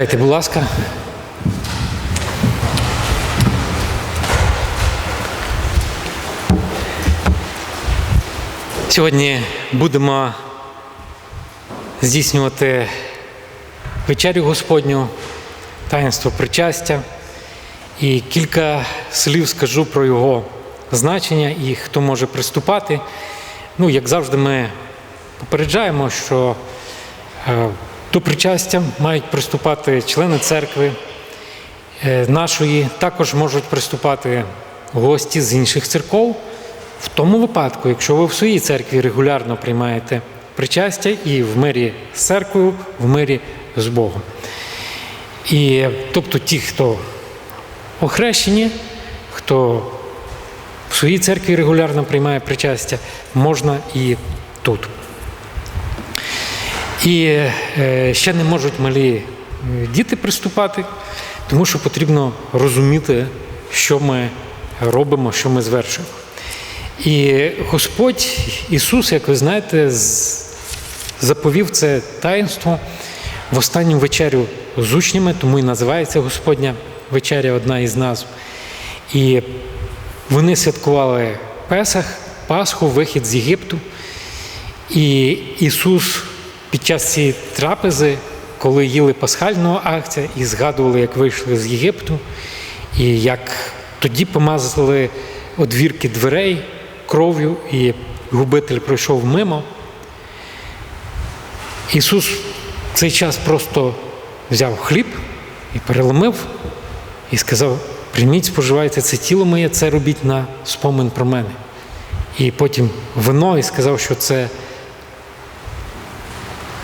Дайте, будь ласка. Сьогодні будемо здійснювати вечерю Господню, таїнство причастя. І кілька слів скажу про його значення і хто може приступати. Ну, як завжди, ми попереджаємо, що е, до причастя мають приступати члени церкви е, нашої, також можуть приступати гості з інших церков. В тому випадку, якщо ви в своїй церкві регулярно приймаєте причастя і в мирі з церквою, в мирі з Богом. І тобто ті, хто охрещені, хто в своїй церкві регулярно приймає причастя, можна і тут. І е, ще не можуть малі е, діти приступати, тому що потрібно розуміти, що ми робимо, що ми звершуємо. І Господь Ісус, як ви знаєте, заповів це таїнство в останню вечерю з учнями, тому і називається Господня вечеря, одна із назв. І вони святкували Песах, Пасху, вихід з Єгипту. І Ісус під час цієї трапези, коли їли пасхального акція і згадували, як вийшли з Єгипту, і як тоді помазали одвірки дверей кров'ю, і губитель пройшов мимо. Ісус в цей час просто взяв хліб і переломив, і сказав: прийміть, споживайте це тіло моє, це робіть на спомин про мене. І потім вино і сказав, що це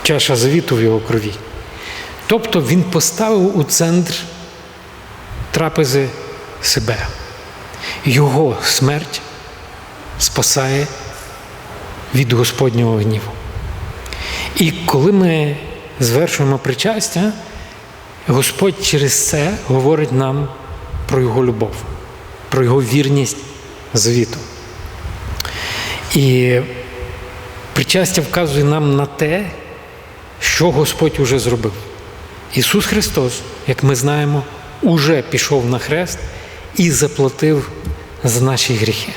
чаша завіту в його крові. Тобто він поставив у центр трапези себе. Його смерть спасає від Господнього гніву. І коли ми звершуємо причастя, Господь через це говорить нам про Його любов, про Його вірність завіту. І причастя вказує нам на те, що Господь уже зробив. Ісус Христос, як ми знаємо, уже пішов на хрест і заплатив за наші гріхи.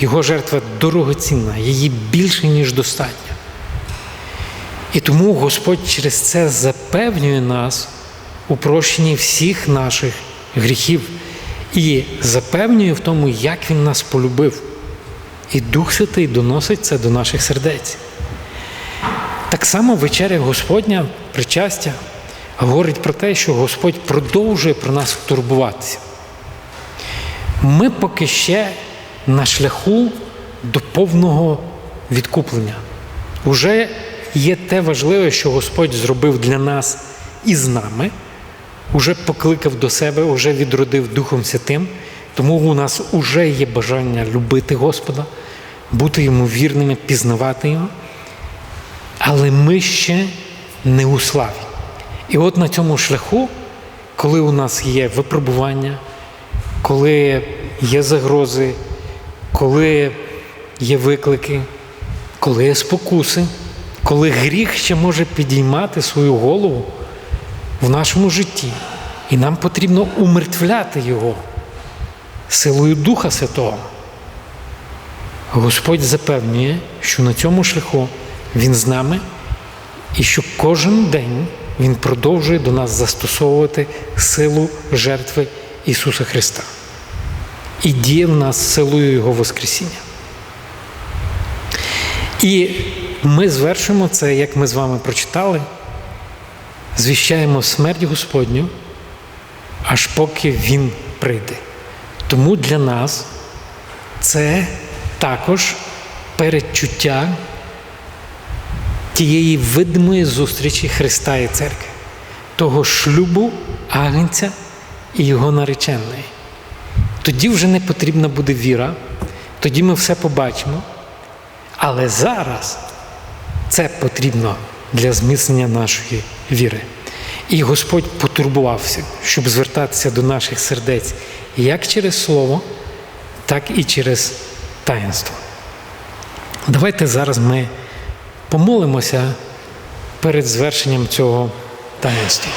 Його жертва дорогоцінна, її більше, ніж достатньо. І тому Господь через це запевнює нас у прощенні всіх наших гріхів і запевнює в тому, як Він нас полюбив. І Дух Святий доносить це до наших сердець. Так само вечеря Господня, причастя, говорить про те, що Господь продовжує про нас турбуватися. Ми поки ще на шляху до повного відкуплення. Уже є те важливе, що Господь зробив для нас і з нами, уже покликав до себе, уже відродив Духом Святим. Тому у нас вже є бажання любити Господа, бути йому вірними, пізнавати Його. Але ми ще не у славі. І от на цьому шляху, коли у нас є випробування, коли є загрози, коли є виклики, коли є спокуси, коли гріх ще може підіймати свою голову в нашому житті, і нам потрібно умертвляти його силою Духа Святого. Господь запевнює, що на цьому шляху Він з нами і що кожен день Він продовжує до нас застосовувати силу жертви Ісуса Христа і діє в нас силою Його Воскресіння. І ми звершуємо це, як ми з вами прочитали, звіщаємо смерть Господню, аж поки Він прийде. Тому для нас це також передчуття тієї видимої зустрічі Христа і церкви, того шлюбу агнця і його нареченої. Тоді вже не потрібна буде віра, тоді ми все побачимо. Але зараз це потрібно для зміцнення нашої віри. І Господь потурбувався, щоб звертатися до наших сердець як через Слово, так і через таїнство. Давайте зараз ми помолимося перед звершенням цього таїнства.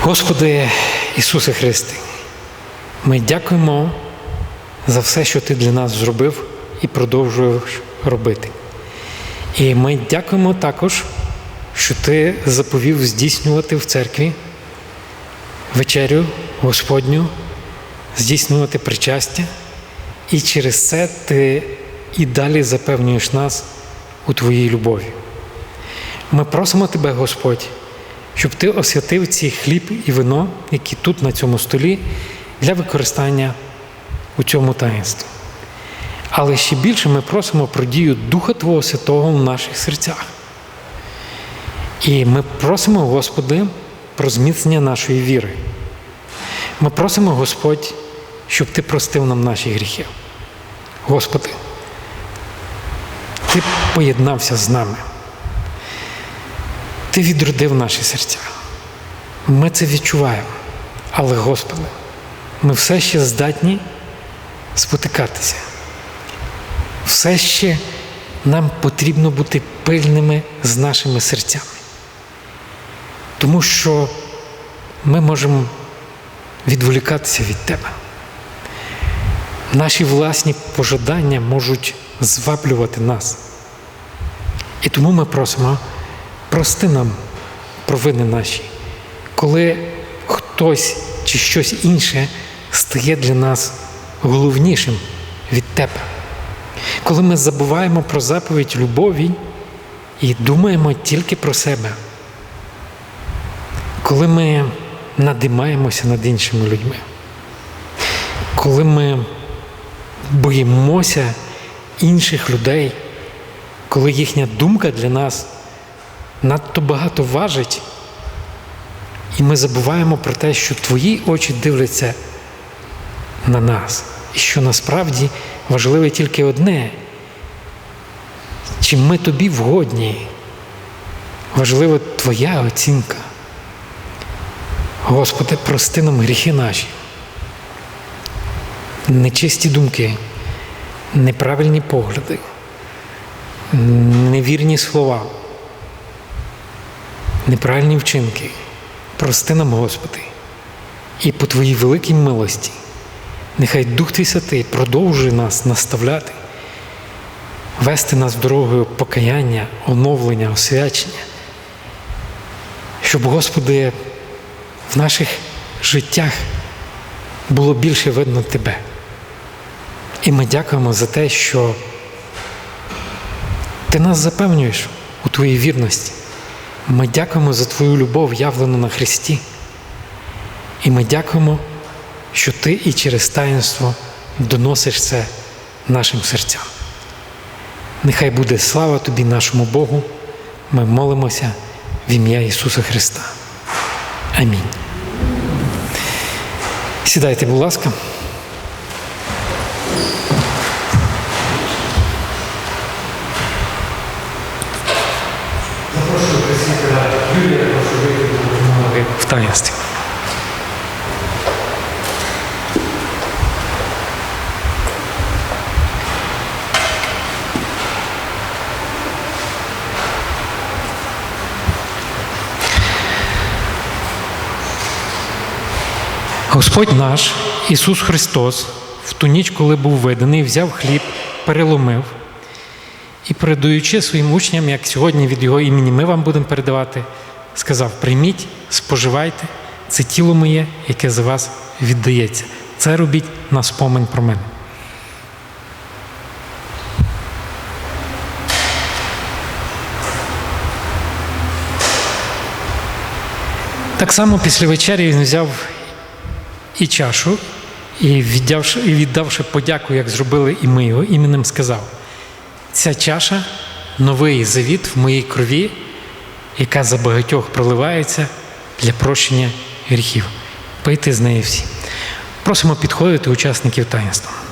Господи Ісусе Христе, ми дякуємо за все, що Ти для нас зробив і продовжуєш робити. І ми дякуємо також, що Ти заповів здійснювати в церкві вечерю Господню, здійснювати причастя, і через це Ти і далі запевнюєш нас у Твоїй любові. Ми просимо Тебе, Господь, щоб Ти освятив ці хліб і вино, які тут на цьому столі, для використання у цьому таїнстві. Але ще більше ми просимо про дію Духа Твого Святого в наших серцях. І ми просимо, Господи, про зміцнення нашої віри. Ми просимо, Господь, щоб Ти простив нам наші гріхи. Господи, Ти поєднався з нами. Ти відродив наші серця. Ми це відчуваємо. Але, Господи, ми все ще здатні спотикатися. Все ще нам потрібно бути пильними з нашими серцями. Тому що ми можемо відволікатися від Тебе. Наші власні пожадання можуть зваблювати нас. І тому ми просимо, прости нам провини наші, коли хтось чи щось інше стає для нас головнішим від Тебе. Коли ми забуваємо про заповідь любові і думаємо тільки про себе, коли ми надимаємося над іншими людьми, коли ми боїмося інших людей, коли їхня думка для нас надто багато важить, і ми забуваємо про те, що твої очі дивляться на нас, і що насправді важливе тільки одне, чи ми тобі вгодні, важлива Твоя оцінка. Господи, прости нам гріхи наші, нечисті думки, неправильні погляди, невірні слова, неправильні вчинки. Прости нам, Господи, і по Твоїй великій милості. Нехай Дух Твій Святий продовжує нас наставляти, вести нас дорогою покаяння, оновлення, освячення, щоб, Господи, в наших життях було більше видно Тебе. І ми дякуємо за те, що Ти нас запевнюєш у Твоїй вірності. Ми дякуємо за Твою любов, явлену на Христі. І ми дякуємо що ти і через таїнство доносиш це нашим серцям. Нехай буде слава тобі, нашому Богу. Ми молимося в ім'я Ісуса Христа. Амінь. Сідайте, будь ласка. Запрошую присвітера Юрія, прошу вийти до допомоги в таїнстві. Господь наш Ісус Христос в ту ніч, коли був виданий, взяв хліб, переломив і, передаючи своїм учням, як сьогодні від Його імені ми вам будемо передавати, сказав: прийміть, споживайте, це тіло моє, яке за вас віддається. Це робіть на спомин про мене. Так само після вечері він взяв і чашу, і віддавши, і віддавши подяку, як зробили і ми його іменем, сказав: ця чаша новий завіт в моїй крові, яка за багатьох проливається для прощення гріхів. Пийте з неї всі. Просимо підходити учасників таїнства.